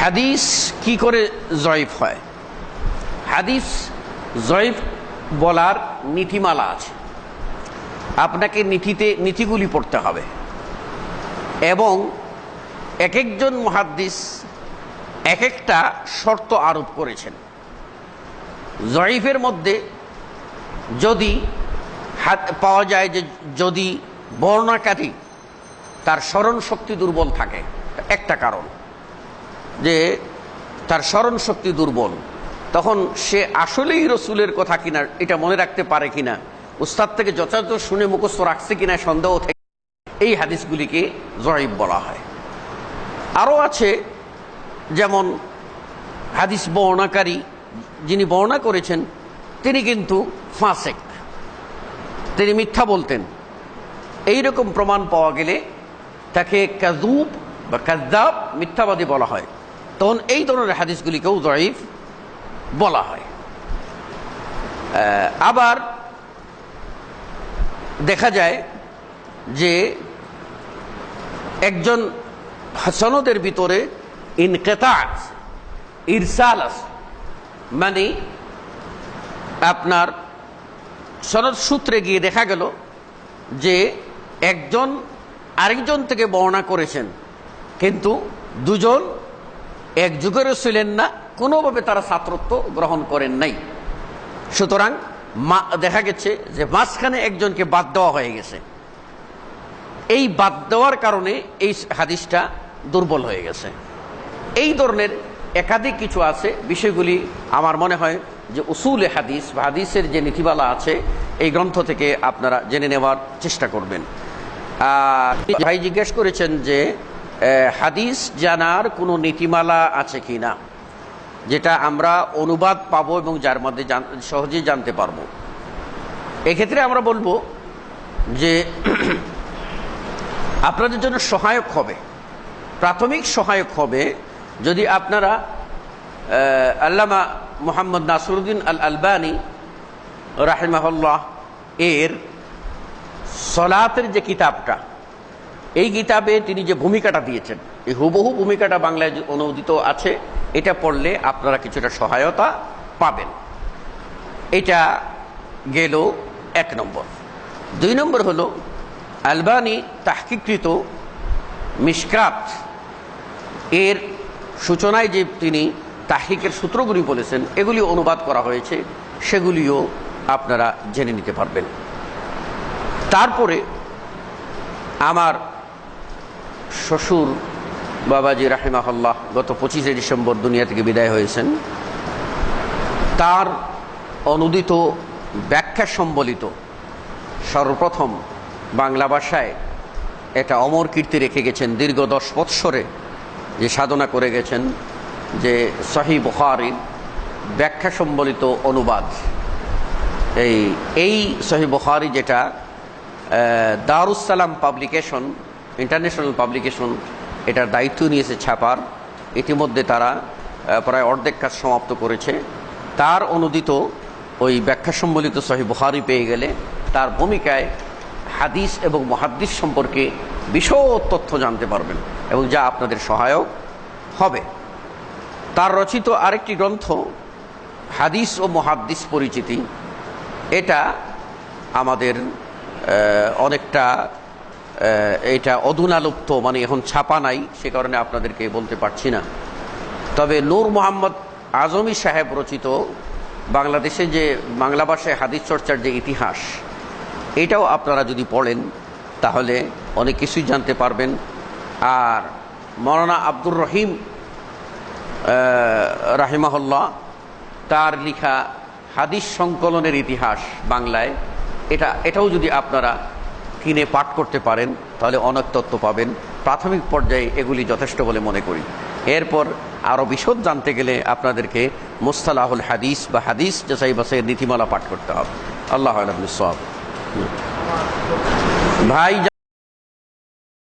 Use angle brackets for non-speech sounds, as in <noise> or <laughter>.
হাদিস কি করে জয়ীফ হয়? হাদিস জয়ীফ বলার নীতিমালা আছে। আপনাকে নীতিতে নীতিগুলি পড়তে হবে। এবং এক একজন মহাদ্দিস এক একটা শর্ত আরোপ করেছেন। জয়ীফের মধ্যে যদি হাত পাওয়া যায় যে যদি বর্ণাকারী তার স্মরণ শক্তি দুর্বল থাকে, একটা কারণ যে তার স্মরণ শক্তি দুর্বল, তখন সে আসলেই রসুলের কথা কিনা এটা মনে রাখতে পারে কিনা, উস্তাদ থেকে যথাযথ শুনে মুখস্থ রাখছে কিনা সন্দেহ থেকে এই হাদিসগুলিকে জয়ীব বলা হয়। আরও আছে যেমন হাদিস বর্ণাকারী যিনি বর্ণনা করেছেন, তিনি কিন্তু ফাঁসেক। তিনি মিথ্যা বলতেন। এই রকম প্রমাণ পাওয়া গেলে তাকে কাজুব বা কাজদাব মিথ্যাবাদী বলা হয়। তখন এই ধরনের হাদিসগুলিকেও জয়ীফ বলা হয়। আবার দেখা যায় যে একজন সনদের ভিতরে ইনকেতাজ ইরসাল আছে মানে আপনার সনদ সূত্রে গিয়ে দেখা গেল যে একজন আরেকজন থেকে বর্ণনা করেছেন, কিন্তু দুজন এক যুগেরও ছিলেন না, কোনোভাবে তারা ছাত্রত্ব গ্রহণ করেন নাই। সুতরাং মা, দেখা গেছে যে মাঝখানে একজনকে বাদ দেওয়া হয়ে গেছে। এই বাদ দেওয়ার কারণে এই হাদিসটা দুর্বল হয়ে গেছে। এই ধরনের একাধিক কিছু আছে, বিষয়গুলি আমার মনে হয় যে উসুলে হাদিস বা হাদিসের যে নীতিমালা আছে, এই গ্রন্থ থেকে আপনারা জেনে নেওয়ার চেষ্টা করবেন। ভাই জিজ্ঞেস করেছেন যে হাদিস জানার কোনো নীতিমালা আছে কি না? যেটা আমরা অনুবাদ পাবো এবং যার মধ্যে সহজেই জানতে পারব। এক্ষেত্রে আমরা বলব যে, <clears throat> আপনাদের জন্য সহায়ক হবে। প্রাথমিক সহায়ক হবে যদি আপনারা আল্লামা মোহাম্মদ নাসরুদ্দিন আল আলবানী রাহেমাহুল্লাহ এর সলাতের যে কিতাবটা, এই কিতাবে তিনি যে ভূমিকাটা দিয়েছেন, এই হুবহু ভূমিকাটা বাংলায় যে অনুদিত আছে, এটা পড়লে আপনারা কিছুটা সহায়তা পাবেন। এটা গেল এক নম্বর। দুই নম্বর হলো, আলবানি তাহকিকৃত মিসকাত এর সূচনায় যে তিনি তাহিকের সূত্রগুলি বলেছেন এগুলি অনুবাদ করা হয়েছে, সেগুলিও আপনারা জেনে নিতে পারবেন। তারপরে আমার শ্বশুর বাবাজি রাহিমাহল্লাহ গত পঁচিশে ডিসেম্বর দুনিয়া থেকে বিদায় হয়েছেন। তার অনুদিত ব্যাখ্যা সম্বলিত সর্বপ্রথম বাংলা ভাষায় এটা অমর কীর্তি রেখে গেছেন দীর্ঘ দশ বৎসরে। যে সাধনা করে গেছেন যে সহি বুখারির ব্যাখ্যা সম্বলিত অনুবাদ। এই এই সহি বুখারি যেটা দারুসালাম পাবলিকেশন, ইন্টারন্যাশনাল পাবলিকেশন, এটার দায়িত্ব নিয়েছে ছাপার। ইতিমধ্যে তারা প্রায় অর্ধেক কাজ সমাপ্ত করেছে। তার অনুদিত ওই ব্যাখ্যা সম্বলিত সহি বুখারি পেয়ে গেলে তার ভূমিকায় হাদিস এবং মহাদ্দিস সম্পর্কে বিশদ তথ্য জানতে পারবেন এবং যা আপনাদের সহায়ক হবে। তার রচিত আরেকটি গ্রন্থ, হাদিস ও মহাদ্দিস পরিচিতি। এটা আমাদের অনেকটা এটা অধুনালুপ্ত মানে এখন ছাপা নাই, সে কারণে আপনাদেরকে বলতে পারছি না। তবে নূর মোহাম্মদ আজমি সাহেব রচিত বাংলাদেশে যে, বাংলা ভাষায় হাদিস চর্চার যে ইতিহাস, এটাও আপনারা যদি পড়েন, তাহলে অনেক কিছুই জানতে পারবেন। আর মৌলানা আব্দুর রহিম রাহিমাহল্লা তার লেখা হাদিস সংকলনের ইতিহাস বাংলায়, এটা, এটাও যদি আপনারা কিনে পাঠ করতে পারেন, তাহলে অনেক তত্ত্ব পাবেন। প্রাথমিক পর্যায়ে এগুলি যথেষ্ট বলে মনে করি। এরপর আরও বিশদ জানতে গেলে আপনাদেরকে মুস্তালাহুল হাদিস বা হাদিস যাচাই বাসাইয়ের নীতিমালা পাঠ করতে হবে। আল্লাহ সব ভাই